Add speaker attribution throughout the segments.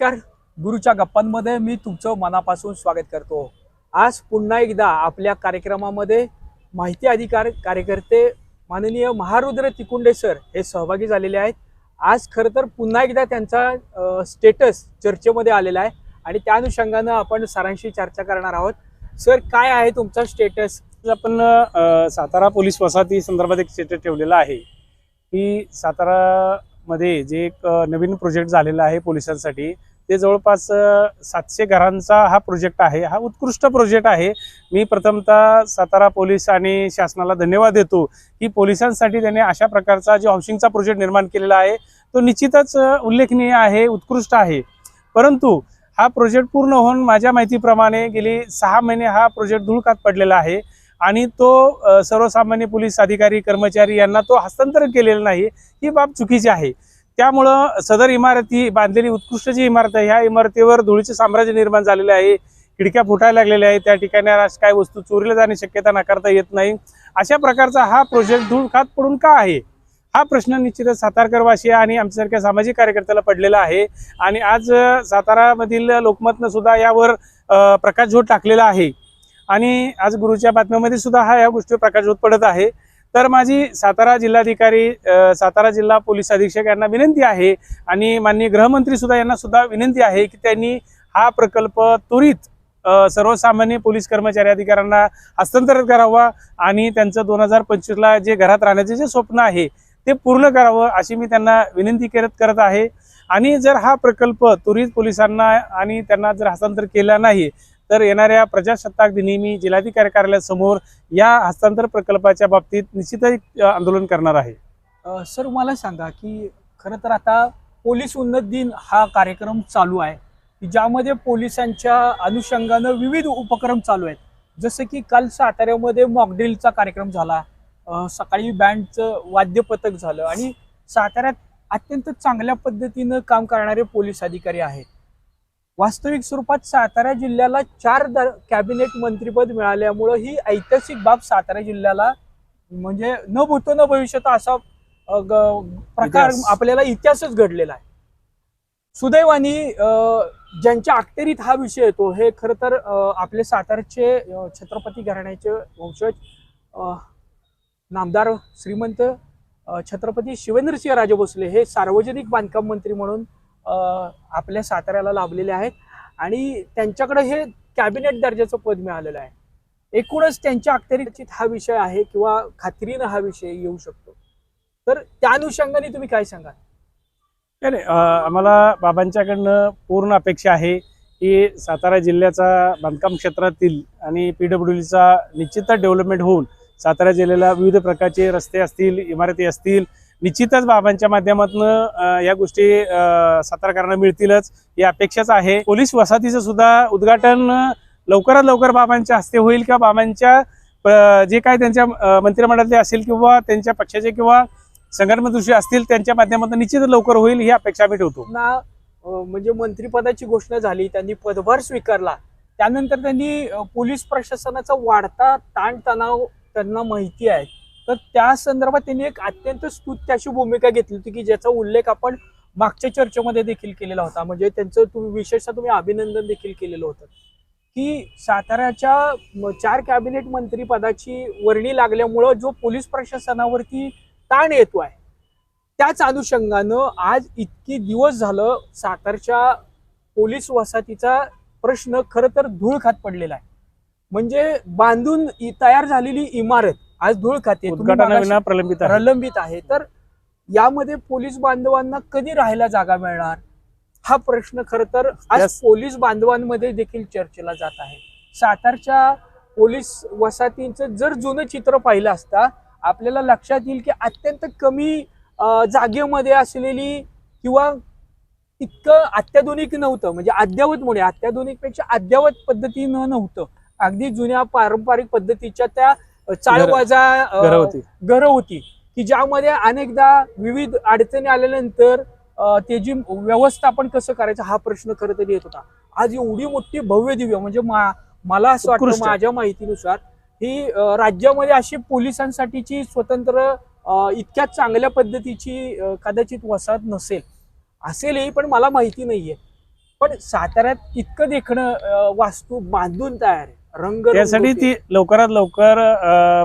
Speaker 1: नमस्कार. गुरुच्या गप्पांमध्ये मी तुमचं मनापासून स्वागत करतो. आज पुन्हा एकदा आपल्या कार्यक्रमामध्ये माहिती अधिकार कार्यकर्ते माननीय महारुद्र तिकुंडे सर हे सहभागी झालेले आहेत. आज खरं तर पुन्हा एकदा त्यांचा स्टेटस चर्चेमध्ये आलेला आहे आणि त्या अनुषंगानं आपण सरांशी चर्चा करणार आहोत. सर काय आहे तुमचा स्टेटस
Speaker 2: आपण सातारा पोलीस वसाहती संदर्भात एक स्टेटस ठेवलेला आहे की सातारा मध्ये जे एक नवीन प्रोजेक्ट झालेला आहे पोलिसांसाठी ते जवळपास सातशे घरांचा हा प्रोजेक्ट आहे. हा उत्कृष्ट प्रोजेक्ट आहे. मी प्रथमतः सातारा पोलीस आणि शासनाला धन्यवाद देतो की पोलिसांसाठी त्याने अशा प्रकारचा जो हाऊसिंगचा प्रोजेक्ट निर्माण केलेला आहे तो निश्चितच उल्लेखनीय आहे उत्कृष्ट आहे. परंतु हा प्रोजेक्ट पूर्ण होऊन माझ्या माहितीप्रमाणे गेली सहा महिने हा प्रोजेक्ट धुळकात पडलेला आहे आणि तो सर्वसामान्य पोलीस अधिकारी कर्मचारी यांना तो हस्तांतरण केलेला नाही ही बाब चुकीची आहे. त्यामुळं सदर इमारती बांधलेली उत्कृष्ट जी इमारत आहे ह्या इमारतीवर धुळीचे साम्राज्य निर्माण झालेले आहे खिडक्या फुटायला लागलेल्या आहेत त्या ठिकाणी आज काय वस्तू चोरीला जाण्याची शक्यता नाकारता येत नाही. अशा प्रकारचा हा प्रोजेक्ट धूळ खात पडून का आहे? हा प्रश्न निश्चितच सातारकरवासी आणि आमच्यासारख्या सामाजिक कार्यकर्त्याला पडलेला आहे. आणि आज सातारामधील लोकमतनं सुद्धा यावर प्रकाशझोत टाकलेला आहे. आणि आज गुरुच्या बातम्यामध्ये सुद्धा हा या गोष्टीवर प्रकाशझोत पडत आहे. तर माझी सातारा जिल्हाधिकारी सातारा जिल्हा पोलीस अधीक्षक यांना विनंती आहे आणि माननीय गृहमंत्री सुद्धा यांना सुद्धा विनंती आहे की त्यांनी हा प्रकल्प त्वरित सर्वसामान्य पोलीस कर्मचारी अधिकाऱ्यांना हस्तांतरित करावा आणि त्यांचं दोन हजार पंचवीसला जे घरात राहण्याचे जे स्वप्न आहे ते पूर्ण करावं अशी मी त्यांना विनंती करत करत आहे. आणि जर हा प्रकल्प त्वरित पोलिसांना आणि त्यांना जर हस्तांतर केला नाही तर येणाऱ्या प्रजासत्ताक दिनी मी जिल्हाधिकारी कार्यालयासमोर या हस्तांतर प्रकल्पाच्या बाबतीत निश्चितच आंदोलन करणार आहे.
Speaker 1: सर मला सांगा की खरं तर आता पोलीस उन्नत दिन हा कार्यक्रम चालू आहे. ज्यामध्ये पोलिसांच्या अनुषंगानं विविध उपक्रम चालू आहेत. जसं की काल साताऱ्यामध्ये मॉकड्रिलचा कार्यक्रम झाला. सकाळी बँडचं वाद्यपथक झालं आणि साताऱ्यात अत्यंत चांगल्या पद्धतीनं काम करणारे पोलीस अधिकारी आहेत. वास्तविक स्वरूपात सातारा जिल्ह्याला चार कॅबिनेट मंत्रीपद मिळाल्यामुळं ही ऐतिहासिक बाब सातारा जिल्ह्याला म्हणजे न भूतो न भविष्यत असा प्रकार. आपल्याला इतिहासच घडलेला आहे सुदैवानी ज्यांच्या अखत्यारीत हा विषय येतो हे खरं तर आपले सातारचे छत्रपती घराण्याचे वंशज नामदार श्रीमंत छत्रपती शिवेंद्रसिंह राजे भोसले हे सार्वजनिक बांधकाम मंत्री म्हणून आपल्या साताऱ्याला लाभलेले आहेत. आणि त्यांच्याकडे हे कॅबिनेट दर्जाचं पद मिळालेलं आहे. एकूणच त्यांच्या अखत्यारीचित हा विषय आहे किंवा खात्रीनं हा विषय येऊ शकतो. तर त्या अनुषंगाने तुम्ही काय सांगाल?
Speaker 2: नाही, नाही, आम्हाला बाबांच्याकडनं पूर्ण अपेक्षा आहे की सातारा जिल्ह्याचा बांधकाम क्षेत्रातील आणि पी डब्ल्यू डीचा निश्चितच डेव्हलपमेंट होऊन सातारा जिल्ह्याला विविध प्रकारचे रस्ते असतील इमारती असतील निश्चितच बाबांच्या माध्यमातून या गोष्टी अं, सातारकरांना मिळतीलच ही अपेक्षाच आहे. पोलीस वसाहतीचं सुद्धा उद्घाटन लवकरात लवकर बाबांच्या हस्ते होईल किंवा बाबांच्या जे काय त्यांच्या मंत्रिमंडळातले असेल किंवा त्यांच्या पक्षाचे किंवा संघटनादृष्टी असतील त्यांच्या माध्यमातून निश्चितच लवकर होईल ही अपेक्षा आम्ही ठेवतो.
Speaker 1: ना म्हणजे मंत्रिपदाची घोषणा झाली त्यांनी पदभार स्वीकारला. त्यानंतर त्यांनी पोलीस प्रशासनाचा वाढता ताणतणाव त्यांना माहिती आहे. तर त्या संदर्भात त्यांनी एक अत्यंत स्तुत्य अशी भूमिका घेतली होती की ज्याचा उल्लेख आपण मागच्या चर्चेमध्ये देखील केलेला होता. म्हणजे त्यांचं तुम्ही विशेषतः तुम्ही अभिनंदन देखील केलेलं होतं. की साताऱ्याच्या चार कॅबिनेट मंत्री पदाची वर्णी लागल्यामुळं जो पोलीस प्रशासनावरती ताण येतो आहे त्याच अनुषंगानं आज इतकी दिवस झालं सातारच्या पोलीस वसाहतीचा प्रश्न खरं तर धूळ खात पडलेला आहे. म्हणजे बांधून तयार झालेली इमारत आज धूळ खाते
Speaker 2: उद्घाटनाविना प्रलंबित आहे.
Speaker 1: प्रलंबित आहे. तर यामध्ये पोलीस बांधवांना कधी राहायला जागा मिळणार? हा प्रश्न खरं तर आज
Speaker 2: Yes.
Speaker 1: पोलीस बांधवांमध्ये देखील चर्चेला जात आहे. सातारच्या पोलीस वसाहतींचं जर जुनं चित्र पाहिलं असता आपल्याला लक्षात येईल की अत्यंत कमी अं, जागेमध्ये असलेली किंवा इतकं अत्याधुनिक नव्हतं. म्हणजे अद्ययावत मुळे अत्याधुनिकपेक्षा अद्ययावत पद्धतीनं नव्हतं. अगदी जुन्या पारंपरिक पद्धतीच्या त्या चाळवाजा
Speaker 2: घरं होती.
Speaker 1: की ज्यामध्ये अनेकदा विविध अडचणी आल्यानंतर त्याची व्यवस्थापन कसं करायचं हा प्रश्न खरं तरी येत होता. आज एवढी मोठी भव्य दिव्य म्हणजे मला असं वाटतं. माझ्या माहितीनुसार ही राज्यामध्ये अशी पोलिसांसाठीची स्वतंत्र इतक्या चांगल्या पद्धतीची कदाचित वसाहत नसेल. असेलही पण मला माहिती नाहीये. पण साताऱ्यात इतकं देखणं वास्तू बांधून तयार आहे. रंग
Speaker 2: त्यासाठी ती लवकरात लवकर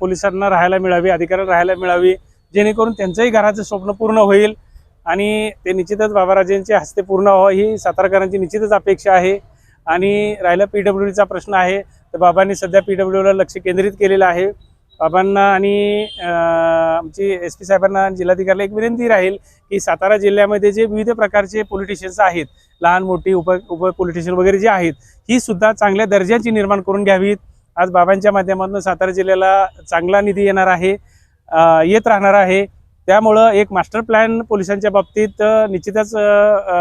Speaker 2: पोलिसांना राहायला मिळावी अधिकाऱ्यांना राहायला मिळावी जेणेकरून त्यांचंही घराचं स्वप्न पूर्ण होईल आणि ते निश्चितच बाबाराजेंच्या हस्ते पूर्ण व्हावं ही सातारकरांची निश्चितच अपेक्षा आहे. आणि राहिला पीडब्ल्यू डीचा प्रश्न आहे तर बाबांनी सध्या पीडब्ल्यूला लक्ष केंद्रित केलेलं आहे. बाबांना आणि आमची एस पी साहेबांना जिल्हाधिकाऱ्याला एक विनंती राहील की सातारा जिल्ह्यामध्ये जे विविध प्रकारचे पॉलिटिशियन्स आहेत लहान मोठी उप उप पॉलिटिशियन वगैरे जे आहेत ही सुद्धा चांगल्या दर्जाची निर्माण करून घ्यावीत. आज बाबांच्या माध्यमातून सातारा जिल्ह्याला चांगला निधी येणार आहे येत राहणार आहे. त्यामुळं एक मास्टर प्लॅन पोलिसांच्या बाबतीत निश्चितच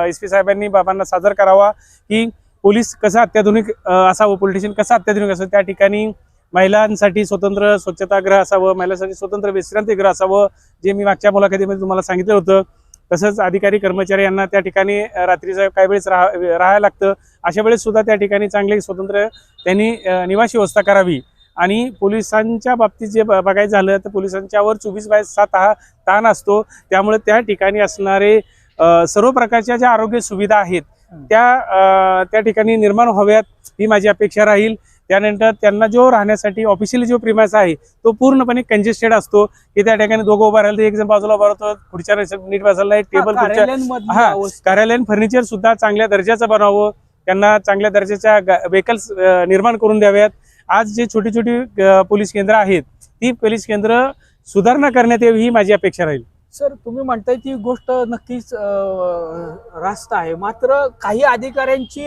Speaker 2: एस पी साहेबांनी बाबांना सादर करावा की पोलीस कसं अत्याधुनिक असावं पोलिटिशियन कसं अत्याधुनिक असावं त्या ठिकाणी महिलांसाठी स्वतंत्र स्वच्छतागृह असावं महिलांसाठी स्वतंत्र विश्रांतीगृह असावं जे मी मागच्या मुलाखतीमध्ये तुम्हाला सांगितलं होतं. तसंच अधिकारी कर्मचारी यांना त्या ठिकाणी रात्रीचं काही वेळेस राहा राहायला लागतं. अशा वेळेस सुद्धा त्या ठिकाणी चांगले स्वतंत्र त्यांनी निवासी व्यवस्था करावी. आणि पोलिसांच्या बाबतीत जे बघायचं झालं तर पोलिसांच्यावर चोवीस बाय सात हा ताण असतो. त्यामुळे त्या ठिकाणी असणारे सर्व प्रकारच्या ज्या आरोग्य सुविधा आहेत. त्या त्या ठिकाणी निर्माण व्हाव्यात ही माझी अपेक्षा राहील. त्यानंतर त्यांना जो राहण्यासाठी ऑफिशियली जो प्रिमास आहे तो पूर्णपणे कंजेस्टेड असतो. की त्या ठिकाणी दोघं उभा राहिलं तर एक जण बाजूला उभा राहतो खुर्च्या नीट बसायला नाही टेबल खुर्च्या हा, कार्यालयीन फर्निचर सुद्धा चांगल्या दर्जाचं बनावं त्यांना चांगल्या दर्जाच्या व्हेकल्स निर्माण करून द्याव्यात. आज जे छोटी छोटी पोलीस केंद्र आहेत ती पोलीस केंद्र सुधारणा करण्यात यावी ही माझी अपेक्षा राहील.
Speaker 1: सर तुम्ही म्हणताय ती गोष्ट नक्कीच रास्त आहे. मात्र काही अधिकाऱ्यांची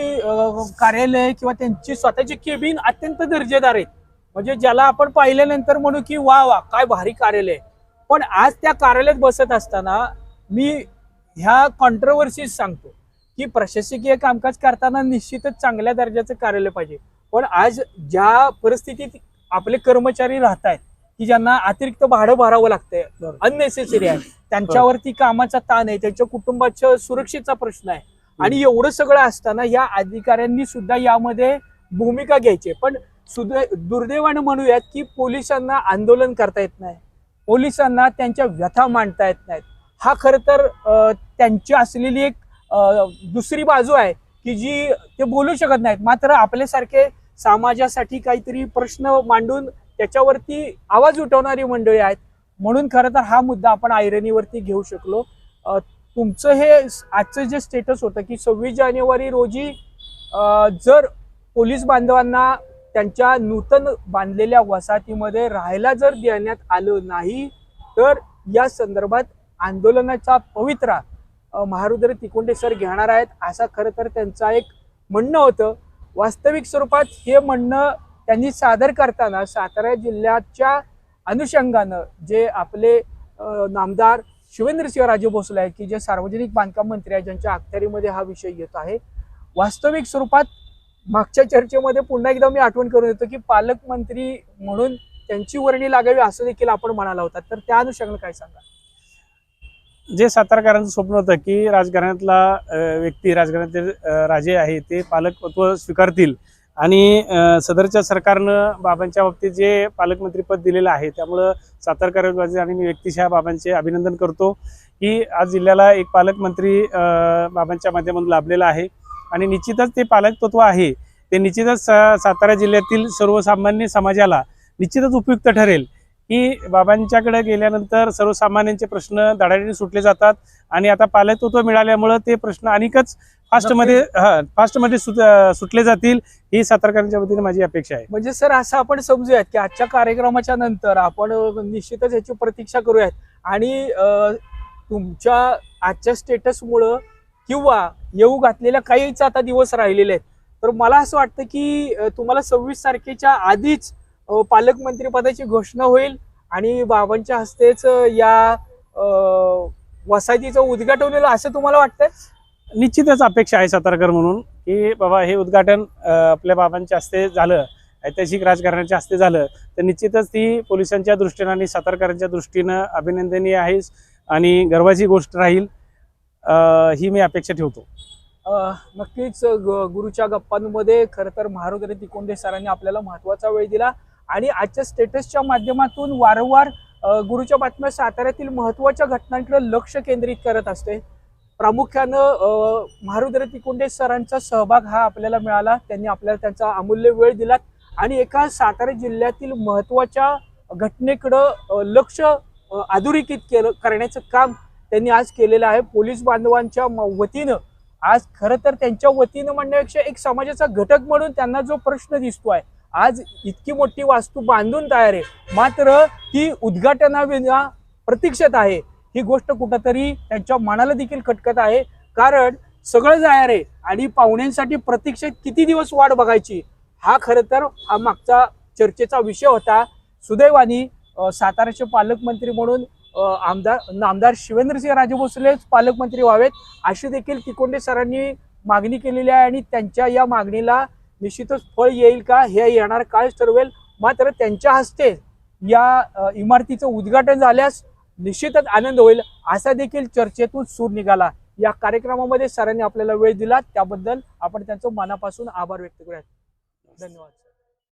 Speaker 1: कार्यालय किंवा त्यांची स्वतःची केबिन अत्यंत दर्जेदार आहेत. म्हणजे ज्याला आपण पाहिल्यानंतर म्हणू की वा वा काय भारी कार्यालय पण आज त्या कार्यालयात बसत असताना मी ह्या कॉन्ट्रवर्सीज सांगतो की प्रशासकीय कामकाज करताना निश्चितच चांगल्या दर्जाचं कार्यालय पाहिजे. पण आज ज्या परिस्थितीत आपले कर्मचारी राहत आहेत की ज्यांना अतिरिक्त भाडं भरावं लागतंय. अननेसेसरी आहे. त्यांच्यावरती कामाचा ताण आहे. त्यांच्या कुटुंबाच्या सुरक्षेचा प्रश्न आहे. आणि एवढं सगळं असताना या अधिकाऱ्यांनी सुद्धा यामध्ये भूमिका घ्यायची. पण दुर्दैवानं म्हणूयात की पोलिसांना आंदोलन करता येत नाही. पोलिसांना त्यांच्या व्यथा मांडता येत नाहीत. हा खरं तर त्यांची असलेली एक दुसरी बाजू आहे की जी ते बोलू शकत नाहीत. मात्र आपल्यासारखे समाजासाठी काहीतरी प्रश्न मांडून त्याच्यावरती आवाज उठवणारी मंडळी आहेत. म्हणून खरं तर हा मुद्दा आपण आयरनीवरती घेऊ शकलो. तुमचं हे आजचं जे स्टेटस होतं की सव्वीस जानेवारी रोजी जर पोलीस बांधवांना त्यांच्या नूतन बांधलेल्या वसाहतीमध्ये राहायला जर देण्यात आलं नाही तर या संदर्भात आंदोलनाचा पवित्रा महारुद्र तिकोंडे सर घेणार आहेत. असा खरं तर त्यांचा एक म्हणणं होतं. वास्तविक स्वरूपात हे म्हणणं त्यांनी सादर करताना सातारा जिल्ह्याच्या अनुषंगानं जे आपले नामदार नामदार शिवेंद्रसिंहराजे भोसले आहेत की जे सार्वजनिक बांधकाम मंत्री आहेत ज्यांच्या अखत्यारीमध्ये हा विषय येत आहे वास्तविक स्वरूपात मागच्या चर्चेमध्ये पुन्हा एकदा मी आठवण करून देतो की पालकमंत्री म्हणून त्यांची वर्णी लागावी असं देखील आपण म्हणाला होता. तर त्या अनुषंगाने काय सांगा
Speaker 2: जे सातारकरांचं स्वप्न होतं की राजकारणातला व्यक्ती राजकारणातील राजे आहे ते पालकत्व स्वीकारतील. आणि सदरच्या सरकारनं बाबांच्या बाबतीत जे पालकमंत्रीपद दिलेलं आहे त्यामुळं सातारकर आणि मी व्यक्तिशः बाबांचे अभिनंदन करतो की आज जिल्ह्याला एक पालकमंत्री बाबांच्या माध्यमातून लाभलेला आहे. आणि निश्चितच ते पालकत्व आहे ते निश्चितच सा- सातारा जिल्ह्यातील सर्वसामान्य समाजाला निश्चितच उपयुक्त ठरेल की बाबांच्याकडे गेल्यानंतर सर्वसामान्यांचे प्रश्न धडाडीने सुटले जातात आणि आता पालकत्व मिळाल्यामुळं ते प्रश्न अनेकच फास्टमध्ये हा फास्टमध्ये सुट सुटले जातील ही सातारकरांच्या वतीने माझी अपेक्षा आहे.
Speaker 1: म्हणजे सर असं आपण समजूयात की आजच्या कार्यक्रमाच्या नंतर आपण निश्चितच याची प्रतीक्षा करूयात. आणि तुमच्या आजच्या स्टेटसमुळं किंवा येऊ घातलेल्या काहीच आता दिवस राहिलेले आहेत. तर मला असं वाटतं की तुम्हाला सव्वीस तारखेच्या आधीच अं, पालकमंत्री पदाची घोषणा होईल आणि बाबांच्या हस्तेच या वसाहतीचं उद्घाटन होईल असं तुम्हाला वाटतंय?
Speaker 2: निश्चितच अपेक्षा आहे सातारकर म्हणून की बाबा हे उद्घाटन आपल्या बाबांच्या हस्ते झालं ऐतिहासिक राजकारणाच्या हस्ते झालं तर निश्चितच ती पोलिसांच्या दृष्टीनं आणि सातारकरांच्या दृष्टीनं अभिनंदनीय आहेस आणि गर्वाची गोष्ट राहील. ही मी अपेक्षा ठेवतो.
Speaker 1: नक्कीच ग- गुरुच्या गप्पांमध्ये खरं तर महारुद्र तिकोंडे सरांनी आपल्याला महत्त्वाचा वेळ दिला आणि आजच्या स्टेटसच्या माध्यमातून वारंवार गुरुच्या बातम्या साताऱ्यातील महत्त्वाच्या घटनांकडे लक्ष केंद्रित करत असते. प्रामुख्यानं महारुद्र तिकुंडे सरांचा सहभाग हा आपल्याला मिळाला. त्यांनी आपल्याला त्यांचा अमूल्य वेळ दिला आणि एका सातारा जिल्ह्यातील महत्त्वाच्या घटनेकडं लक्ष आधुरेखित अधोरेखित केलं करण्याचं काम त्यांनी आज केलेलं आहे. पोलीस बांधवांच्या म- वतीनं. आज खरं तर त्यांच्या वतीनं म्हणण्यापेक्षा एक समाजाचा घटक म्हणून त्यांना जो प्रश्न दिसतो आहे आज इतकी मोठी वास्तू बांधून तयार आहे. मात्र ती उद्घाटनाविना प्रतीक्षेत आहे. ही गोष्ट कुठंतरी त्यांच्या मनाला देखील खटकत आहे. कारण सगळं जाणार आहे आणि पाहुण्यांसाठी प्रतीक्षेत किती दिवस वाट बघायची? हा खरं तर हा मागचा चर्चेचा विषय होता. सुदैवानी अ, साताऱ्याचे पालकमंत्री म्हणून आमदार आमदार शिवेंद्रसिंह राजे भोसलेच पालकमंत्री व्हावेत अशी देखील तिकोंडे सरांनी मागणी केलेली आहे आणि त्यांच्या या मागणीला निश्चितच फळ येईल का हे येणार काळ ठरवेल मात्र त्यांच्या हस्ते या इमारतीचं उद्घाटन झाल्यास निश्चितच आनंद होईल. असा देखील चर्चेतून सूर निघाला. या कार्यक्रमामध्ये सरांनी आपल्याला वेळ दिला. त्याबद्दल आपण त्यांचं मनापासून आभार व्यक्त करूयात. धन्यवाद.